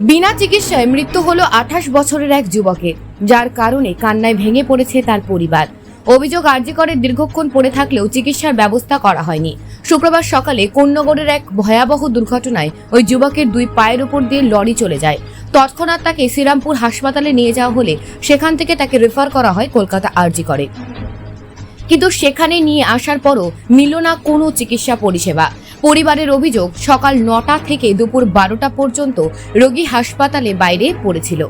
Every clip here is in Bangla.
বিনা চিকিৎসায় মৃত্যু হলো আঠাশ বছরের এক যুবকের, যার কারণে কান্নায় ভেঙে পড়েছে তার পরিবার। অভিযোগ আর্জি করে দীর্ঘক্ষণ পড়ে থাকলেও চিকিৎসার ব্যবস্থা করা হয়নি। শুক্রবার সকালে কোন্নগরের এক ভয়াবহ দুর্ঘটনায় ওই যুবকের দুই পায়ের উপর দিয়ে লরি চলে যায়। তৎক্ষণাৎ তাকে শ্রীরামপুর হাসপাতালে নিয়ে যাওয়া হলে সেখান থেকে তাকে রেফার করা হয় কলকাতা আর্জি করে। কিন্তু সেখানে নিয়ে আসার পরও মিলল না কোনো চিকিৎসা পরিষেবা। পরিবারের অভিযোগ সকাল নটা থেকে দুপুর বারোটা পর্যন্ত রোগী হাসপাতালে বাইরে পড়েছিল।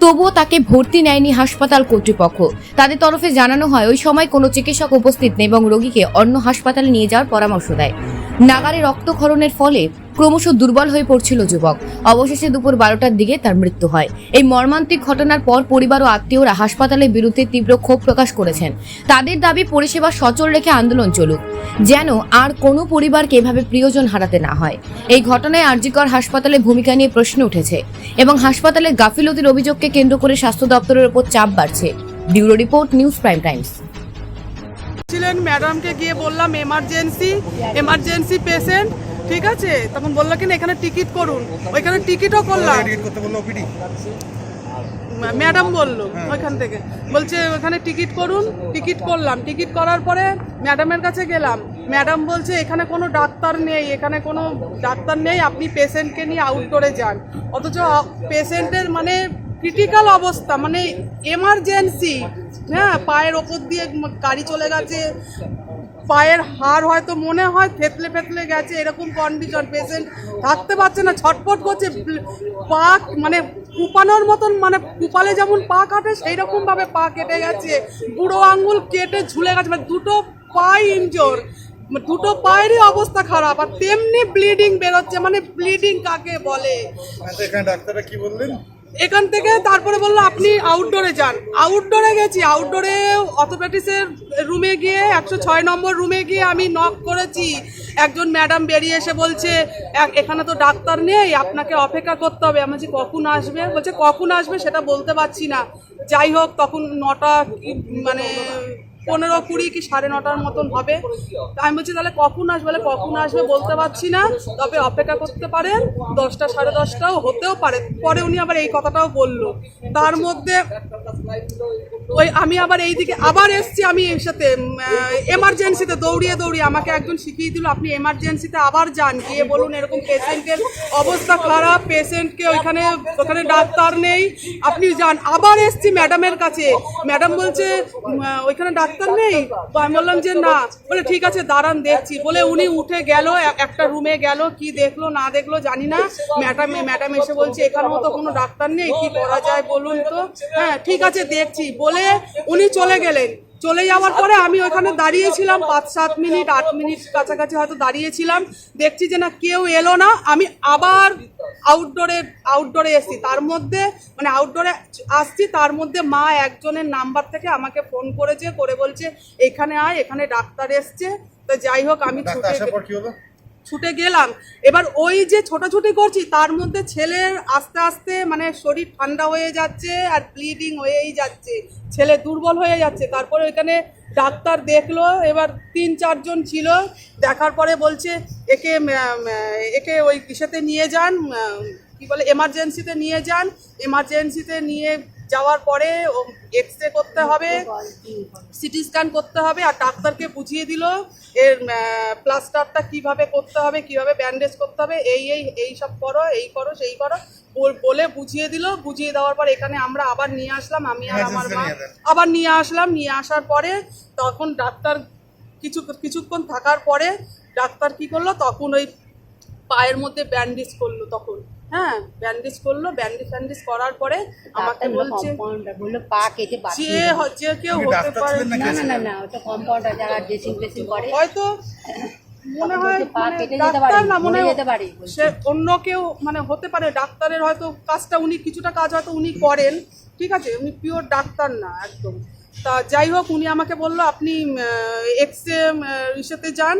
তবুও তাকে ভর্তি নেয়নি হাসপাতাল কর্তৃপক্ষ। তাদের তরফে জানানো হয়, ওই সময় কোনো চিকিৎসক উপস্থিত নেই এবং রোগীকে অন্য হাসপাতালে নিয়ে যাওয়ার পরামর্শ দেয়। নাগারে রক্তক্ষরণের ফলে ক্রমশ দুর্বল হয়ে পড়ছিল যুবক। অবশেষে দুপুর বারোটার দিকে তার মৃত্যু হয়। এই মর্মান্তিক ঘটনার পর পরিবার ও আত্মীয়রা হাসপাতালের বিরুদ্ধে তীব্র ক্ষোভ প্রকাশ করেছেন। তাদের দাবি, পরিষেবা সচল রেখে আন্দোলন চলুক, যেন আর কোনো পরিবারকে এভাবে প্রিয়জন হারাতে না হয়। এই ঘটনায় আরজিকর হাসপাতালে ভূমিকা নিয়ে প্রশ্ন উঠেছে এবং হাসপাতালের গাফিলতির অভিযোগকে কেন্দ্র করে স্বাস্থ্য দপ্তরের ওপর চাপ বাড়ছে। Bureau report, news prime times. ছিলেন ম্যাডামকে গিয়ে বললাম এমার্জেন্সি এমার্জেন্সি পেশেন্ট ঠিক আছে তখন বলল কিনা এখানে টিকিট করুন। ওইখানে টিকিটও করলাম। টিকিট করতে বলল ওপিডি। ম্যাডাম বলল ওইখান থেকে। বলছে ওখানে টিকিট করুন টিকিট করলাম। টিকিট করার পরে ম্যাডামের কাছে গেলাম। ম্যাডাম বলছে এখানে কোনো ডাক্তার নেই এখানে কোনো ডাক্তার নেই আপনি পেশেন্টকে নিয়ে আউটডোরে যান। অথচ পেশেন্টের মানে ক্রিটিক্যাল অবস্থা মানে এমার্জেন্সি হ্যাঁ পায়ের ওপর দিয়ে গাড়ি চলে গেছে পায়ের হাড় হয়তো মনে হয় থেতলে ফেতলে গেছে, এরকম কন্ডিশন পেশেন্ট থাকতে পারছে না ছটপট করছে, পা মানে কুপানোর মতন মানে কুপালে যেমন পা কাটে সেই রকম ভাবে পা কেটে গেছে, বুড়ো আঙ্গুল কেটে ঝুলে গেছে মানে দুটো পাই ইনজোর দুটো পায়েরই অবস্থা খারাপ, আর তেমনি ব্লিডিং বেরোচ্ছে মানে ব্লিডিং কাকে বলে? আচ্ছা ডাক্তাররা কি বললেন? এখান থেকে তারপরে বলল, আপনি আউটডোরে যান। আউটডোরে গেছি। আউটডোরে অথোপ্যাটিসের রুমে গিয়ে, একশো ছয় নম্বর রুমে গিয়ে আমি নক করেছি। একজন ম্যাডাম বেরিয়ে এসে বলছে এখানে তো ডাক্তার নেই, আপনাকে অপেক্ষা করতে হবে। আমি বলছি, কখন আসবে? বলছে, কখন আসবে সেটা বলতে পারছি না। যাই হোক, তখন নটা মানে পনেরো কুড়ি কি সাড়ে নটার মতন হবে। আমি বলছি, তাহলে কখন আসবে? বলে, কখন আসবে বলতে পারছি না। তবে অপেক্ষা করতে পারেন, দশটা সাড়ে দশটাও হতেও পারে। পরে উনি আবার এই কথাটাও বলল। তার মধ্যে ওই আমি আবার এইদিকে আবার এসছি, আমি এর সাথে এমার্জেন্সিতে দৌড়িয়ে দৌড়িয়ে আমাকে একজন শিখিয়ে দিল, আপনি এমার্জেন্সিতে আবার যান, গিয়ে বলুন এরকম পেশেন্টের অবস্থা খারাপ পেশেন্টকে ওইখানে, ওখানে ডাক্তার নেই, আপনি যান। আবার এসছি ম্যাডামের কাছে। ম্যাডাম বলছে ওইখানে ডাক্তার নেই? তো আমি বললাম যে না। বলে, ঠিক আছে, দাঁড়ান, দেখছি। বলে, উনি উঠে গেল একটা রুমে গেল, কি দেখল, না দেখল, জানি না। ম্যাডাম ম্যাডাম এসে বলছে, এখানেও তো কোনো ডাক্তার নেই, কি করা যায় বলুন তো? হ্যাঁ ঠিক আছে, দেখছি। বলে, উনি চলে গেলেন। চলে যাওয়ার পরে আমি ওখানে দাঁড়িয়েছিলাম পাঁচ সাত মিনিট আট মিনিট কাছাকাছি হয়তো দাঁড়িয়েছিলাম। দেখছি যে না কেউ এলো না। আমি আবার আউটডোরে আউটডোরে এসছি। তার মধ্যে মানে আউটডোরে আসছি তার মধ্যে মা একজনের নাম্বার থেকে আমাকে ফোন করেছে করে বলছে এখানে আয় এখানে ডাক্তার এসছে। তো যাই হোক আমি ছুটে ছুটে গেলাম। এবার ওই যে ছোটাছুটি করছি, তার মধ্যে ছেলের আস্তে আস্তে মানে শরীর ঠান্ডা হয়ে যাচ্ছে আর ব্লিডিং হয়েই যাচ্ছে। ছেলে দুর্বল হয়ে যাচ্ছে। তারপরে ওইখানে ডাক্তার দেখল, এবার তিন চারজন ছিল। দেখার পরে বলছে, একে একে ওই কিসেতে নিয়ে যান কি বলে এমার্জেন্সিতে নিয়ে যান। এমার্জেন্সিতে নিয়ে যাওয়ার পরে এক্স রে করতে হবে সিটি স্ক্যান করতে হবে আর ডাক্তারকে বুঝিয়ে দিল এর প্লাস্টারটা কীভাবে করতে হবে কীভাবে ব্যান্ডেজ করতে হবে এই এই এই সব করো এই করো সেই করো বলে বুঝিয়ে দিল বুঝিয়ে দেওয়ার পর এখানে আমরা আবার নিয়ে আসলাম আমি আর আমার মা। আবার নিয়ে আসলাম নিয়ে আসার পরে তখন ডাক্তার কিছু কিছুক্ষণ থাকার পরে ডাক্তার কি করল তখন ওই পায়ের মধ্যে ব্যান্ডেজ করল তখন হ্যাঁ ব্যান্ডেজ করল ব্যান্ডেজ ফ্যান্ডেজ করার পরে আমাকে বলছে বলল পা কেটে যে যে কেউ হতে পারে না না না না ওটা কম্পাউন্ডার যারা ড্রেসিং ফ্রেসিং করে। হয়তো মনে হয় মানে ডাক্তার না মনে হয়। সে অন্য কেউ মানে হতে পারে ডাক্তারের হয়তো কাজটা উনি কিছুটা কাজ হয়তো উনি করেন ঠিক আছে? উনি পিওর ডাক্তার না একদম। তা যাই হোক উনি আমাকে বলল আপনি এক্স রে ইসেতে যান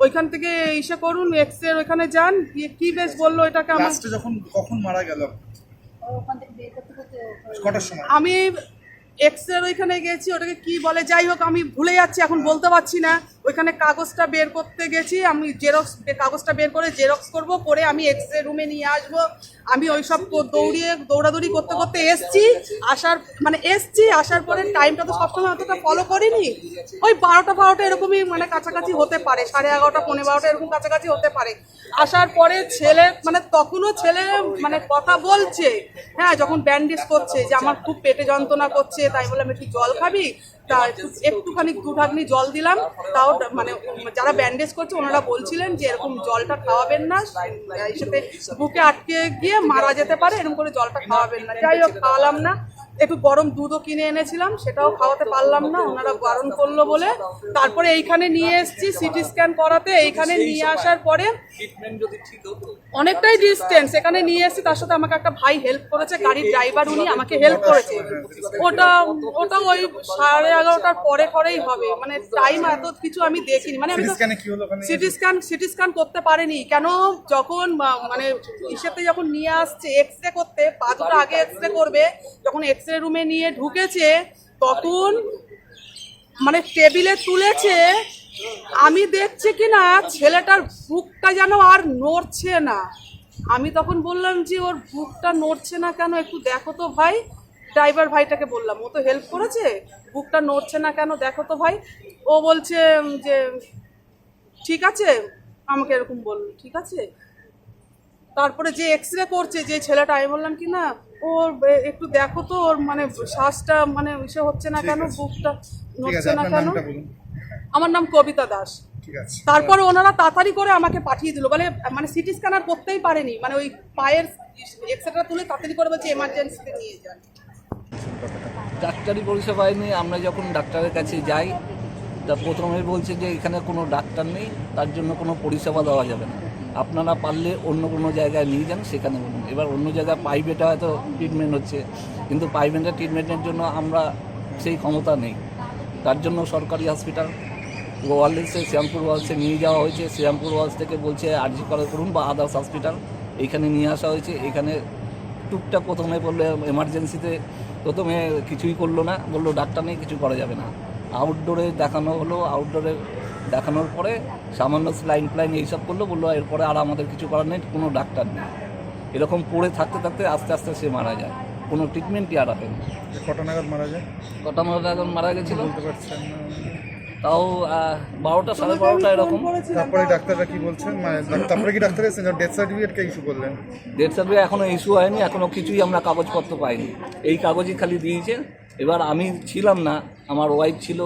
ওইখান থেকে ইসে করুন এক্স রে ওইখানে যান গিয়ে কি বেশ বলল এটাকে আমার যখন কখন মারা গেল? কটার সময়? আমি এক্স রে ওইখানে গেছি, ওটাকে কি বলে? যাই হোক, আমি ভুলে যাচ্ছি, এখন বলতে পারছি না। ওইখানে কাগজটা বের করতে গেছি, আমি জেরক্স কাগজটা বের করে জেরক্স করব, করে আমি এক্স রে রুমে নিয়ে আসব। আমি ওই সব দৌড়িয়ে, দৌড়াদৌড়ি করতে করতে এসছি। আসার মানে এসছি, আসার পরে টাইমটা তো সবসময় অতটা ফলো করিনি। ওই বারোটা বারোটা এরকমই মানে কাছাকাছি হতে পারে, সাড়ে এগারোটা পনেরো বারোটা এরকম কাছাকাছি হতে পারে। আসার পরে ছেলে মানে তখনও ছেলে মানে কথা বলছে। হ্যাঁ যখন ব্যান্ডেজ করছে, যে আমার খুব পেটে যন্ত্রণা করছে তাই বললাম, একটু জল খাবি? তা একটু- একটুখানি দু ঢাকনি জল দিলাম। তাও মানে যারা ব্যান্ডেজ করছে, ওনারা বলছিলেন যে এরকম জলটা খাওয়াবেন না। সাথে বুকে আটকে গিয়ে মারা যেতে পারে, এরকম করে জলটা খাওয়াবেন না। যাই হোক, খাওয়ালাম না। একটু গরম দুধও কিনে এনেছিলাম সেটাও খাওয়াতে পারলাম না ওনারা বারণ করল বলে। তারপরে এইখানে নিয়ে এসেছি সিটি স্ক্যান করাতে এইখানে নিয়ে আসার পরে অনেকটাই ডিস্টেন্স এখানে নিয়ে এসেছি তার সাথে আমাকে একটা ভাই হেল্প করেছে গাড়ির ড্রাইভার উনি আমাকে হেল্প করেছে। ওটা ওটা ওই সাড়ে এগারোটার পরে পরেই হবে মানে টাইম এত কিছু আমি দেখিনি। মানে আমি সিটি স্ক্যানে সিটি স্ক্যান সিটি স্ক্যান করতে পারেনি কেন যখন মানে ইসেতে যখন নিয়ে আসছে এক্স রে করতে পা দুটো আগে এক্স রে করবে যখন এক্স রে রুমে নিয়ে ঢুকেছে, তখন মানে টেবিলে তুলেছে, আমি দেখছি কি না ছেলেটার বুকটা যেন আর নড়ছে না। আমি তখন বললাম যে, ওর বুকটা নড়ছে না কেন? একটু দেখো তো ভাই। ড্রাইভার ভাইটাকে বললাম, ও তো হেল্প করেছে? বুকটা নড়ছে না কেন? দেখো তো ভাই। ও বলছে যে, ঠিক আছে? আমাকে এরকম বলল, ঠিক আছে? তারপরে যে এক্স রে করছে, যে ছেলেটা, আমি বললাম কি না ওর একটু দেখো তো ওর মানে শ্বাসটা মানে ইসে হচ্ছে না কেন বুকটা নড়ছে না কেন? আমার নাম কবিতা দাস। ঠিক আছে। তারপরে ওনারা তাড়াতাড়ি করে আমাকে পাঠিয়ে দিল। বলে মানে সিটি স্ক্যানার করতেই পারেনি। মানে ওই পায়ের এক্সরেটা তুলে তাড়াতাড়ি করে বলছে এমার্জেন্সিতে নিয়ে যান। ডাক্তারি পরিষেবায় নিয়ে আমরা যখন ডাক্তারের কাছে যাই তা প্রথমে বলছে যে এখানে কোনো ডাক্তার নেই তার জন্য কোনো পরিষেবা দেওয়া যাবে না। আপনারা পারলে অন্য কোনো জায়গায় নিয়ে যান, সেখানে বলুন। এবার অন্য জায়গায় প্রাইভেটে হয়তো ট্রিটমেন্ট হচ্ছে, কিন্তু প্রাইভেটের ট্রিটমেন্টের জন্য আমরা সেই ক্ষমতা নেই। তার জন্য সরকারি হসপিটাল ওয়ার্ল্ডসে শ্যামপুর ওয়ার্লসে নিয়ে যাওয়া হয়েছে। শ্যামপুর ওয়ার্লস থেকে বলছে, আরজি করা করুন বা আদার্স হসপিটাল এইখানে নিয়ে আসা হয়েছে। এখানে টুকটাক প্রথমে বলল এমার্জেন্সিতে প্রথমে কিছুই করল না। বলল, ডাক্তার নেই, কিছু করা যাবে না। আউটডোরে দেখানো হলো আউটডোরে দেখানোর পরে সামান্য স্লাইন ফ্লাইন এইসব করল বলল এরপরে আর আমাদের কিছু করার নেই কোনো ডাক্তার নেই। এরকম পড়ে থাকতে থাকতে আস্তে আস্তে সে মারা যায়। কোনো ট্রিটমেন্টই আর হবে না কটা নাগাদ মারা যায়? কটা মারা এখন মারা গেছিল? বলতে পারছেন তাও আহ, বারোটা সাড়ে বারোটা এরকম। তারপরে ডাক্তাররা কি বলছেন? মানে তারপরে কি ডাক্তার এসেছেন? ডেথ সার্টিফিকেট কে ইস্যু করলেন? ডেথ সার্টিফিকেট এখনও ইস্যু হয়নি এখনও কিছুই আমরা কাগজপত্র পাইনি। এই কাগজই খালি দিয়েছে এবার আমি ছিলাম না আমার ওয়াইফ ছিল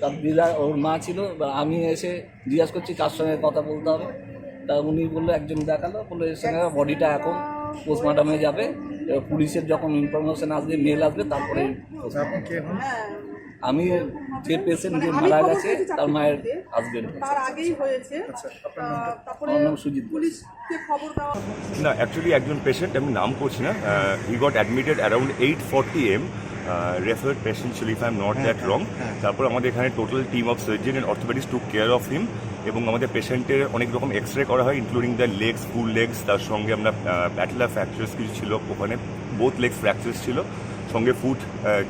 তার দিদা ওর মা ছিল এবার আমি এসে জিজ্ঞাসা করছি কার সঙ্গে কথা বলতে হবে। তা উনি বলল একজন দেখাল বলল এর সঙ্গে বডিটা এখন পোস্টমর্টমে যাবে। এবার পুলিশের যখন ইনফরমেশন আসবে মেল আসবে তারপরে আচ্ছা, আমি যে পেশেন্ট যে আমি মারা গেছে তার মায়ের। হাজবেন্ড তার আগেই হয়েছে। আচ্ছা, আমার নাম সুজিত না অ্যাকচুয়ালি একজন পেশেন্ট আমি নাম করছি না। He got admitted around eight forty AM referred patient ছিল if I am not that wrong তারপর আমাদের এখানে total team of surgeon and orthopaedics to care of him এবং আমাদের পেশেন্টের অনেক রকম এক্স রে করা হয় including the legs full legs তার সঙ্গে আমরা প্যাটলা ফ্র্যাকচার্স কিছু ছিল ওখানে বোথ লেগস ফ্র্যাকচার্স ছিল সঙ্গে ফুট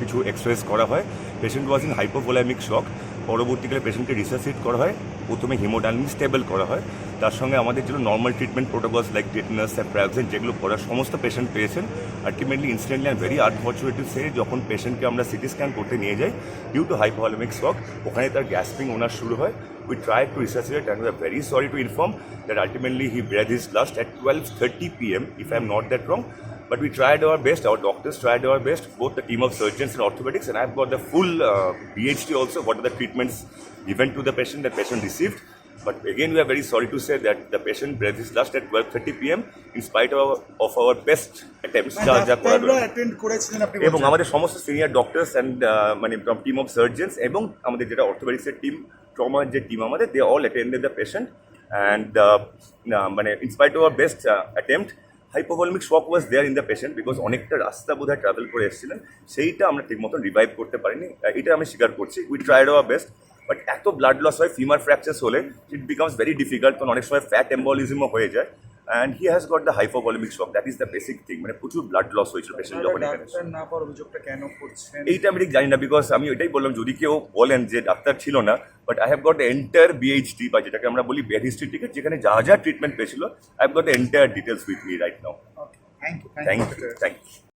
কিছু এক্সরেস করা হয়। Patient was in hypovolaemic shock পরবর্তীকালে পেশেন্টকে রিসাসিট করা হয়। প্রথমে হিমোডাইনামিক স্টেবল করা হয় তার সঙ্গে আমাদের জন্য normal treatment protocols like tetanus প্রায়োক্সিন যেগুলো করার সমস্ত পেশেন্ট পেয়েছেন ultimately instantly and very unfortunately সে যখন পেশেন্টকে আমরা সিটি স্ক্যান করতে নিয়ে যাই ডিউ টু হাইপোভোলামিক শক ওখানে তার গ্যাসপিং ওনার শুরু হয় we try to resuscitate and we are very sorry to inform that ultimately he breath is last at twelve thirty P M if I am not that wrong best, our doctors tried our best, both the team of surgeons and orthopedics, and I've got the full uh, BHT also, what are the treatments given to the patient that patient received. But again, we are very sorry to say that the patient breath is lost at 12.30 p.m. in spite of our, of our best attempts. যা যা এবং। আমাদের সমস্ত সিনিয়র ডক্টরস অ্যান্ড মানে টিম অফ সার্জেন্স এবং আমাদের যেটা অর্থোপেডিক্সের টিম ট্রমার যে টিম আমাদের they all attended the patient and মানে in spite of best attempt hypovolaemic shock was there in the patient because অনেকটা রাস্তা বোধহয় ট্রাভেল করে এসেছিলেন সেইটা আমরা ঠিক মতন রিভাইভ করতে পারিনি এটা আমি স্বীকার করছি we tried our best but এত ব্লাড লস হয় ফিমার ফ্র্যাকচার্স হলে ইট বিকামস ভেরি ডিফিকাল্ট কারণ অনেক সময় ফ্যাট এম্বলিজমও হয়ে যায়। And he has got the hypovolaemic shock that is the basic thing মানে প্রচুর ব্লাড লস হয়েছিল পেশেন্ট যখন এখানে না পাওয়ার অভিযোগটা কেন করছেন? এইটা আমি ঠিক জানি না বিকজ আমি ওইটাই বললাম যদি কেউ বলেন যে ডাক্তার ছিল না but I have got entire BHT বা যেটাকে আমরা বলি বেড হিস্ট্রি টিকেট যেখানে যা যা ট্রিটমেন্ট পেয়েছিল I have got entire details with me right now thank you thank you thank you